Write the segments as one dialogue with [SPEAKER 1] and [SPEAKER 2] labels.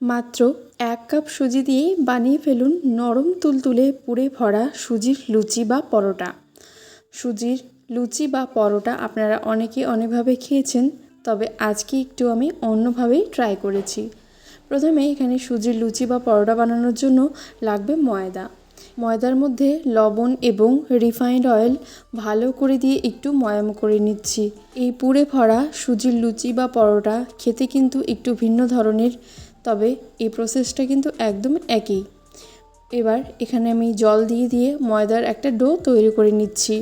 [SPEAKER 1] মাত্র এক কাপ সুজি দিয়েই বানিয়ে ফেলুন নরম তুলতুলে পুড়ে ভরা সুজির লুচি বা পরোটা। সুজির লুচি বা পরোটা আপনারা অনেকে অনেকভাবে খেয়েছেন, তবে আজকে একটু আমি অন্যভাবেই ট্রাই করেছি। প্রথমে এখানে সুজির লুচি বা পরোটা বানানোর জন্য লাগবে ময়দা। ময়দার মধ্যে লবণ এবং রিফাইন্ড অয়েল ভালো করে দিয়ে একটু ময়াম করে নিচ্ছি। এই পুড়ে ভরা সুজির লুচি বা পরোটা খেতে কিন্তু একটু ভিন্ন ধরনের তবে এই প্রসেসটা কিন্তু একদম একই। এবার এখানে আমি জল দিয়ে দিয়ে ময়দার একটা ডো তৈরি করে নিচ্ছি।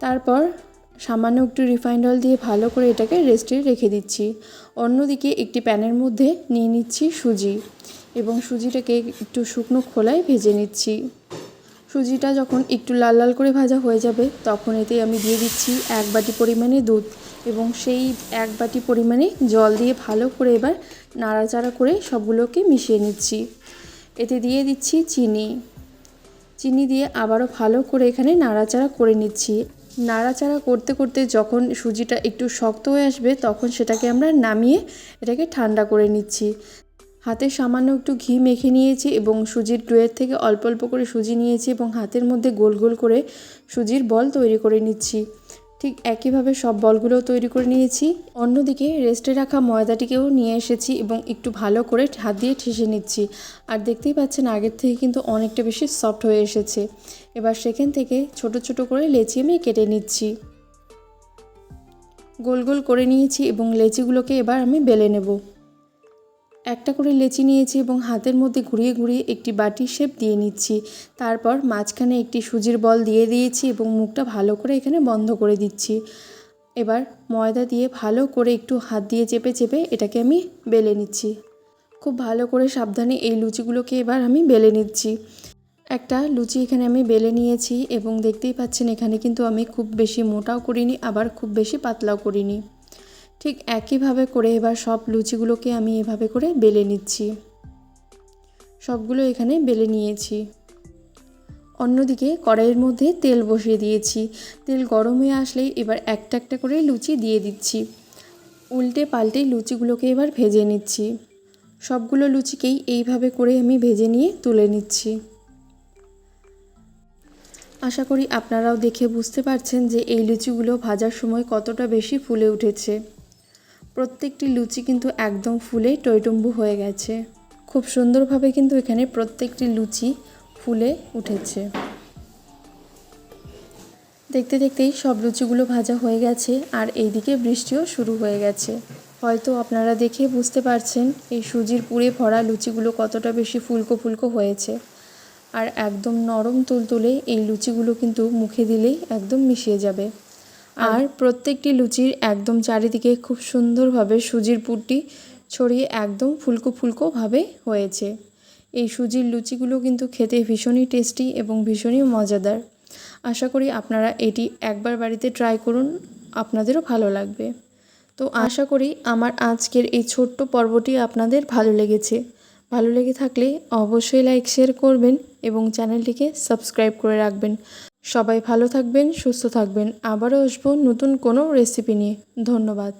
[SPEAKER 1] তারপর সামান্য একটু রিফাইন্ড অয়েল দিয়ে ভালো করে এটাকে রেস্টে রেখে দিচ্ছি। অন্যদিকে একটি প্যানের মধ্যে নিয়ে নিচ্ছি সুজি এবং সুজিটাকে একটু শুকনো খোলায় ভেজে নিচ্ছি। সুজিটা যখন একটু লাল লাল করে ভাজা হয়ে যাবে, তখন এতে আমি দিয়ে দিচ্ছি এক বাটি পরিমাণে দুধ। এবং সেই এক বাটি পরিমাণে জল দিয়ে ভালো করে এবার নাড়াচাড়া করে সবগুলোকে মিশিয়ে নিচ্ছি। এতে দিয়ে দিচ্ছি চিনি। চিনি দিয়ে আবারও ভালো করে এখানে নাড়াচাড়া করে নিচ্ছি। নাড়াচাড়া করতে করতে যখন সুজিটা একটু শক্ত হয়ে আসবে তখন সেটাকে আমরা নামিয়ে এটাকে ঠান্ডা করে নিচ্ছি। হাতে সামান্য একটু ঘি মেখে নিয়েছি এবং সুজির ডোয়ের থেকে অল্প অল্প করে সুজি নিয়েছি এবং হাতের মধ্যে গোল গোল করে সুজির বল তৈরি করে নিচ্ছি। ঠিক একইভাবে সব বলগুলোও তৈরি করে নিয়েছি। অন্যদিকে রেস্টে রাখা ময়দাটিকেও নিয়ে এসেছি এবং একটু ভালো করে হাত দিয়ে ঠেসে নিচ্ছি। আর দেখতেই পাচ্ছেন আগের থেকে কিন্তু অনেকটা বেশি সফট হয়ে এসেছে। এবার সেখান থেকে ছোট ছোট করে লেচি আমি কেটে নিচ্ছি। গোল গোল করে নিয়েছি এবং লেচিগুলোকে এবার আমি বেলে নেব। একটা করে লেচি নিয়েছি এবং হাতের মধ্যে ঘুরিয়ে ঘুরিয়ে একটি বাটির শেপ দিয়ে নিচ্ছি। তারপর মাঝখানে একটি সুজির বল দিয়ে দিয়েছি এবং মুখটা ভালো করে এখানে বন্ধ করে দিচ্ছি। এবার ময়দা দিয়ে ভালো করে একটু হাত দিয়ে চেপে চেপে এটাকে আমি বেলে নিচ্ছি। খুব ভালো করে সাবধানে এই লুচিগুলোকে এবার আমি বেলে নিচ্ছি। একটা লুচি এখানে আমি বেলে নিয়েছি এবং দেখতেই পাচ্ছেন এখানে কিন্তু আমি খুব বেশি মোটাও করিনি, আবার খুব বেশি পাতলাও করিনি। ঠিক একইভাবে করে এবার সব লুচিগুলোকে আমি এভাবে করে বেলে নিচ্ছি। সবগুলো এখানে বেলে নিয়েছি। অন্যদিকে কড়াইয়ের মধ্যে তেল বসিয়ে দিয়েছি। তেল গরম হয়ে আসলেই এবার একটা একটা করে লুচি দিয়ে দিচ্ছি। উল্টে পাল্টে লুচিগুলোকে এবার ভেজে নিচ্ছি। সবগুলো লুচিকেই এইভাবে করে আমি ভেজে নিয়ে তুলে নিচ্ছি। আশা করি আপনারাও দেখে বুঝতে পারছেন যে এই লুচিগুলো ভাজার সময় কতটা বেশি ফুলে উঠেছে। প্রত্যেকটি লুচি কিন্তু একদম ফুলে টইটম্বু হয়ে গেছে। খুব সুন্দরভাবে কিন্তু এখানে প্রত্যেকটি লুচি ফুলে উঠেছে। দেখতে দেখতেই সব লুচিগুলো ভাজা হয়ে গেছে আর এইদিকে বৃষ্টিও শুরু হয়ে গেছে। হয়তো আপনারা দেখে বুঝতে পারছেন এই সুজির পুরে ভরা লুচিগুলো কতটা বেশি ফুলকো ফুলকো হয়েছে। আর একদম নরম তুলতুলে এই লুচিগুলো কিন্তু মুখে দিলেই একদম মিশিয়ে যাবে। আর প্রত্যেকটি লুচির একদম চারিদিকে খুব সুন্দরভাবে সুজির পুরটি ছড়িয়ে একদম ফুলকো ফুলকোভাবে হয়েছে। এই সুজির লুচিগুলো কিন্তু খেতে ভীষণই টেস্টি এবং ভীষণই মজাদার। আশা করি আপনারা এটি একবার বাড়িতে ট্রাই করুন আপনাদেরও ভালো লাগবে। তো আশা করি আমার আজকের এই ছোট্ট পর্বটি আপনাদের ভালো লেগেছে। ভালো লেগে থাকলে অবশ্যই লাইক শেয়ার করবেন এবং চ্যানেলটিকে সাবস্ক্রাইব করে রাখবেন। সবাই ভালো থাকবেন সুস্থ থাকবেন। আবারও আসব নতুন কোনো রেসিপি নিয়ে। ধন্যবাদ।